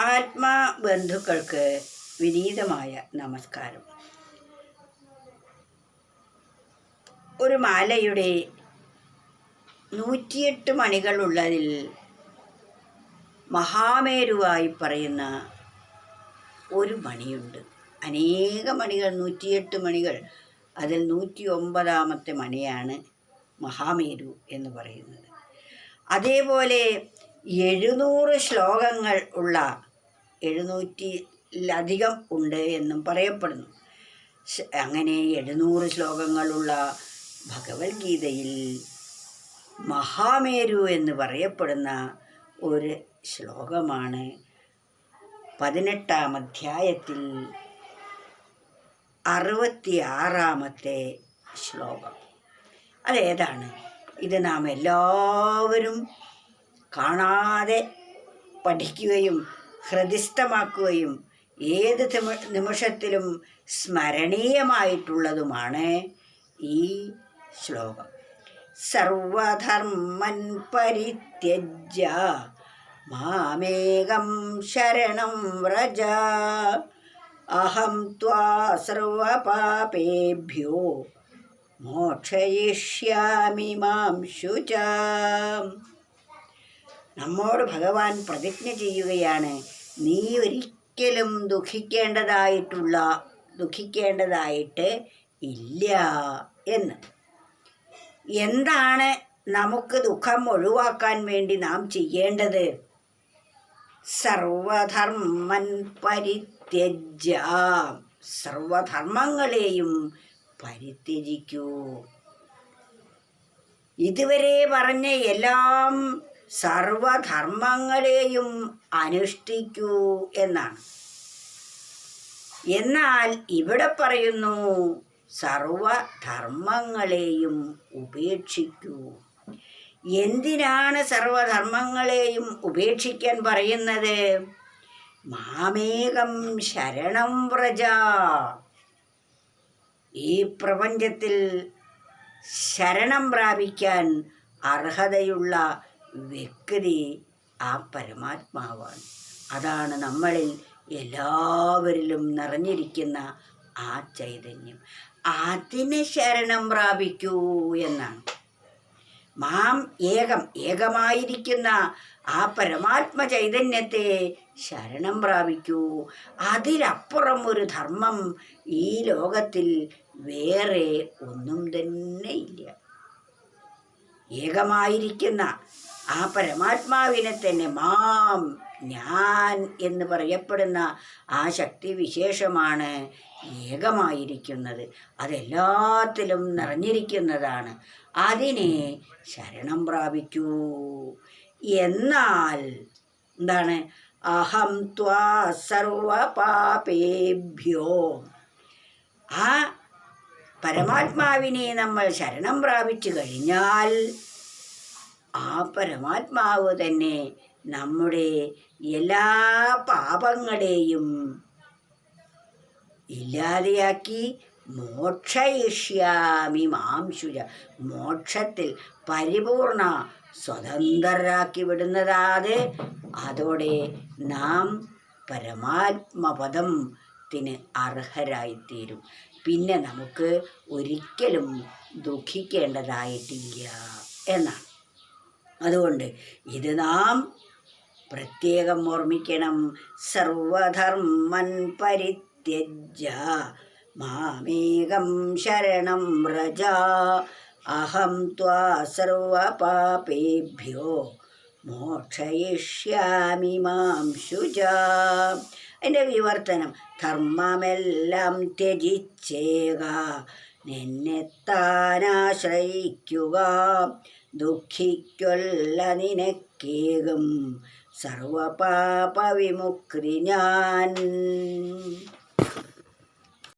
ആത്മാ ബന്ധുക്കൾക്ക് വിനീതമായ നമസ്കാരം. ഒരു മാലയുടെ നൂറ്റിയെട്ട് മണികളുള്ളതിൽ മഹാമേരുവായി പറയുന്ന ഒരു മണിയുണ്ട്. അനേക മണികൾ നൂറ്റിയെട്ട് മണികൾ. അതിൽ നൂറ്റി ഒമ്പതാമത്തെ മണിയാണ് മഹാമേരു എന്ന് പറയുന്നത്. അതേപോലെ എഴുന്നൂറ് ശ്ലോകങ്ങൾ ഉള്ള എഴുന്നൂറ്റിലധികം ഉണ്ട് എന്നും പറയപ്പെടുന്നു. അങ്ങനെ എഴുന്നൂറ് ശ്ലോകങ്ങളുള്ള ഭഗവത്ഗീതയിൽ മഹാമേരു എന്ന് പറയപ്പെടുന്ന ഒരു ശ്ലോകമാണ് പതിനെട്ടാം അധ്യായത്തിൽ അറുപത്തിയാറാമത്തെ ശ്ലോകം. അതേതാണ്? ഇത് നാം എല്ലാവരും കാണാതെ പഠിക്കുകയും ഹൃദിസ്ഥമാക്കുകയും ഏത് നിമിഷത്തിലും സ്മരണീയമായിട്ടുള്ളതുമാണ് ഈ ശ്ലോകം. സർവധർമ്മൻ പരിത്യജ മാമേകം ശരണം വ്രജ അഹം ത്വാ സർവപാപേഭ്യോ മോക്ഷയിഷ്യാമി മാം ശുചാം. നമ്മോട് ഭഗവാൻ പ്രതിജ്ഞ ചെയ്യുകയാണ്. നീ ഒരിക്കലും ദുഃഖിക്കേണ്ടതായിട്ടുള്ള ദുഃഖിക്കേണ്ടതായിട്ട് ഇല്ല എന്ന്. എന്താണ് നമുക്ക് ദുഃഖം ഒഴിവാക്കാൻ വേണ്ടി നാം ചെയ്യേണ്ടത്? സർവധർമ്മൻ പരിത്യജ സർവധർമ്മങ്ങളെയും പരിത്യജിക്കൂ. ഇതുവരെ പറഞ്ഞ എല്ലാം സർവധർമ്മങ്ങളെയും അനുഷ്ഠിക്കൂ എന്നാണ്. എന്നാൽ ഇവിടെ പറയുന്നു സർവധർമ്മങ്ങളെയും ഉപേക്ഷിക്കൂ. എന്തിനാണ് സർവധർമ്മങ്ങളെയും ഉപേക്ഷിക്കാൻ പറയുന്നത്? മാമേകം ശരണം വ്രജ. ഈ പ്രപഞ്ചത്തിൽ ശരണം പ്രാപിക്കാൻ അർഹതയുള്ള വ്യക്തി ആ പരമാത്മാവാണ്. അതാണ് നമ്മളിൽ എല്ലാവരിലും നിറഞ്ഞിരിക്കുന്ന ആ ചൈതന്യം. അതിനെ ശരണം പ്രാപിക്കൂ എന്നാണ്. മാം ഏകം ഏകമായിരിക്കുന്ന ആ പരമാത്മ ചൈതന്യത്തെ ശരണം പ്രാപിക്കൂ. അതിലപ്പുറം ഒരു ധർമ്മം ഈ ലോകത്തിൽ വേറെ ഒന്നും തന്നെ ഇല്ല ഏകമായിരിക്കുന്ന ആ പരമാത്മാവിനെ തന്നെ മാം ഞാൻ എന്ന് പറയപ്പെടുന്ന ആ ശക്തി വിശേഷമാണ് ഏകമായിരിക്കുന്നത്. അതെല്ലാത്തിലും നിറഞ്ഞിരിക്കുന്നതാണ്. അതിനെ ശരണം പ്രാപിക്കൂ. എന്നാൽ എന്താണ്? അഹം ത്വാ സർവപാപേഭ്യോ ആ പരമാത്മാവിനെ നമ്മൾ ശരണം പ്രാപിച്ചു കഴിഞ്ഞാൽ ആ പരമാത്മാവ് തന്നെ നമ്മുടെ എല്ലാ പാപങ്ങളെയും ഇല്ലാതെയാക്കി മോക്ഷയിഷ്യാമി മാംശുജ മോക്ഷത്തിൽ പരിപൂർണ സ്വതന്ത്രരാക്കി വിടുന്നതാത് അതോടെ നാം പരമാത്മപദത്തിന് അർഹരായിത്തീരും. പിന്നെ നമുക്ക് ഒരിക്കലും ദുഃഖിക്കേണ്ടതായിട്ടില്ല എന്നാണ്. അതുകൊണ്ട് ഇത് നാം പ്രത്യേകം ഓർമ്മിക്കണം. സർവധർമ്മൻ പരിത്യജ മാമേകം ശരണം വ്രജ. അഹം ത്വാ സർവപാപേഭ്യോ. മോക്ഷയിഷ്യാമി മാം ശുച. എന്റെ വിവർത്തനം. ധർമ്മമെല്ലാം ത്യജിച്ചേക. നിന്നെത്താനാശ്രയിക്കുക ദുഃഖിക്കൊല്ല നിനക്കേകും. സർവപാപവിമുക്തി ഞാൻ.